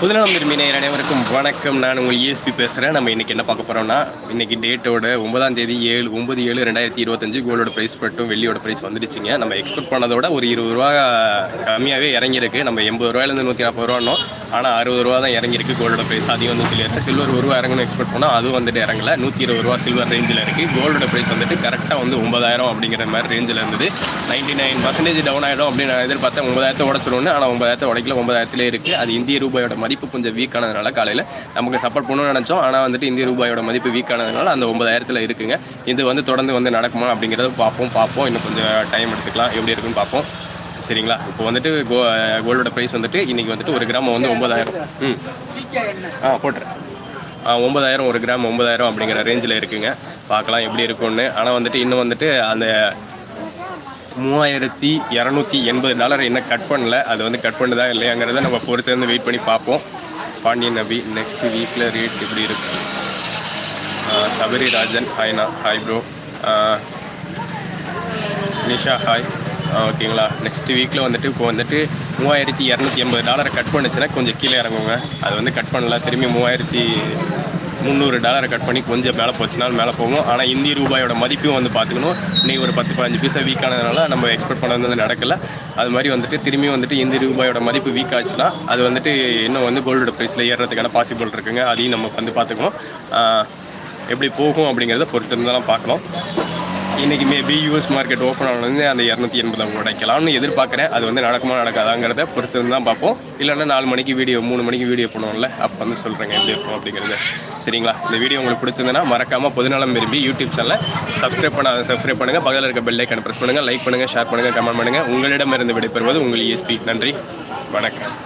புதுநலம் திரும்பினர் அனைவருக்கும் வணக்கம். நான் உங்கள் இஎஸ்பி பேசுகிறேன் நம்ம இன்றைக்கி என்ன பார்க்க போகிறோம்னா இன்றைக்கி டேட்டோட ஒன்பதாம் தேதி ஏழு ஒன்பது ஏழு ரெண்டாயிரத்தி இருபத்தஞ்சு கோல்டோட ப்ரைஸ் மட்டும் வெள்ளியோட ப்ரைஸ் வந்துடுச்சுங்க. நம்ம எக்ஸ்பெக்ட் பண்ணதோட ஒரு இருபது ரூபா கம்மியாகவே இறங்கியிருக்கு. நம்ம எண்பது ரூபாயிலேருந்து நூற்றி நாற்பது ரூபானோம் ஆனால் அறுபது ரூபா தான் இறங்கியிருக்கு கோல்டோட ப்ரைஸ் அதையும் வந்து சொல்லியிருக்கேன் சில்வர் ஒரு ரூபா இறங்கணும் எக்ஸ்பெக்ட் பண்ணால் அதுவும் வந்துட்டு இறங்கல. நூற்றி இருபது ரூபா சில்வர் ரேஞ்சில் இருக்குது கோல்டோட ப்ரைஸ் வந்துட்டு கரெக்டாக வந்து ஒன்பதாயிரம் அப்படிங்கிற மாதிரி ரேஞ்சில் இருந்தது. நைன்டி நைன் பர்சன்டேஜ் டவுன் ஆகிடும் அப்படின்னு நான் எதிர்பார்த்தேன். ஒன்பதாயிரத்தை உடச்சிருவோன்னு ஆனால் ஒன்பதாயிரத்தை உடைக்கல. ஒன்பதாயிரத்துலேயே இருக்குது அது இந்திய ரூபாயோட மதிப்பு கொஞ்சம் வீக் ஆனதுனால காலையில் நமக்கு சப்போர்ட் பண்ணணும்னு நினச்சோம். ஆனால் வந்துட்டு இந்திய ரூபாயோட மதிப்பு வீக் ஆனதுனால அந்த ஒன்பதாயிரத்தில் இருக்குங்க. இது வந்து தொடர்ந்து வந்து நடக்குமா அப்படிங்கிறத பார்ப்போம் பார்ப்போம். இன்னும் கொஞ்சம் டைம் எடுத்துக்கலாம். எப்படி இருக்குன்னு பார்ப்போம். சரிங்களா? இப்போ வந்துட்டு கோ கோல்டோட ப்ரைஸ் வந்துட்டு இன்றைக்கி வந்துட்டு ஒரு கிராம் வந்து ஒன்பதாயிரம். ம். ஆ போட்டுறேன் ஆ ஒரு கிராம் ஒன்பதாயிரம் அப்படிங்கிற ரேஞ்சில் இருக்குங்க. பார்க்கலாம் எப்படி இருக்கும்னு. ஆனால் வந்துட்டு இன்னும் வந்துட்டு அந்த மூவாயிரத்தி இரநூத்தி எண்பது டாலர் இன்னும் கட் பண்ணல. அது வந்து கட் பண்ணுதா இல்லையாங்கிறத நம்ம பொறுத்திருந்து வெயிட் பண்ணி பார்ப்போம். பாண்டியன் நபி நெக்ஸ்ட் வீக்கில் ரேட் எப்படி இருக்கு? சபரி ராஜன் ஹாய்னா ஹாய் ப்ரோ நிஷா ஹாய் ஓகேங்களா. நெக்ஸ்ட் வீக்கில் வந்துட்டு இப்போ வந்துட்டு மூவாயிரத்தி இரநூத்தி எண்பது டாலரை கட் பண்ணுச்சுன்னா கொஞ்சம் கீழே இறங்குங்க. அது வந்து கட் பண்ணல. திரும்பி மூவாயிரத்தி முந்நூறு டாலரை கட் பண்ணி கொஞ்சம் மேலே போச்சுனாலும் மேலே போகும். ஆனால் இந்திய ரூபாயோட மதிப்பும் வந்து பார்த்துக்கணும். இன்னைக்கு ஒரு பத்து பதினஞ்சு பைசா வீக் ஆனதுனால நம்ம எக்ஸ்பெக்ட் பண்ணது வந்து நடக்கல. அது மாதிரி வந்துட்டு திரும்பி வந்துட்டு இந்திய ரூபாயோட மதிப்பு வீக் ஆச்சுன்னா அது வந்துட்டு இன்னும் வந்து கோல்டோட ப்ரைஸில் ஏறுறதுக்கான பாசிபிள் இருக்குங்க. அதையும் நம்ம வந்து பார்த்துக்கணும். எப்படி போகும் அப்படிங்கிறத பொறுத்து பார்க்கணும். இன்றைக்கி மேபி யூஎஸ் மார்க்கெட் ஓப்பன் ஆனது அந்த இரநூத்தி எண்பதை உடைக்கலாம்னு எதிர்பார்க்குறேன். அது வந்து நடக்குமா நடக்காதாங்கிறத பொறுத்து தான் பார்ப்போம். இல்லைன்னா நாலு மணிக்கு வீடியோ மூணு மணிக்கு வீடியோ பண்ணுவோம்ல அப்போ வந்து சொல்கிறேங்க எப்படி இருக்கும் அப்படிங்கிறது. சரிங்களா? இந்த வீடியோ உங்களுக்கு பிடிச்சிருந்ததுன்னா மறக்காமல் பொதுநலம் விரும்பி யூடியூப் சேனலை சப்ஸ்கிரைப் பண்ண சப்ஸ்கிரைப் பண்ணுங்கள் பக்கத்தில் இருக்க பெல் ஐக்கனை ப்ரெஸ் பண்ணுங்கள் லைக் பண்ணுங்கள் ஷேர் பண்ணுங்கள் கமெண்ட் பண்ணுங்கள் உங்களிடமிருந்து விடைபெறுவது உங்கள் இஎஸ்பி நன்றி. வணக்கம்.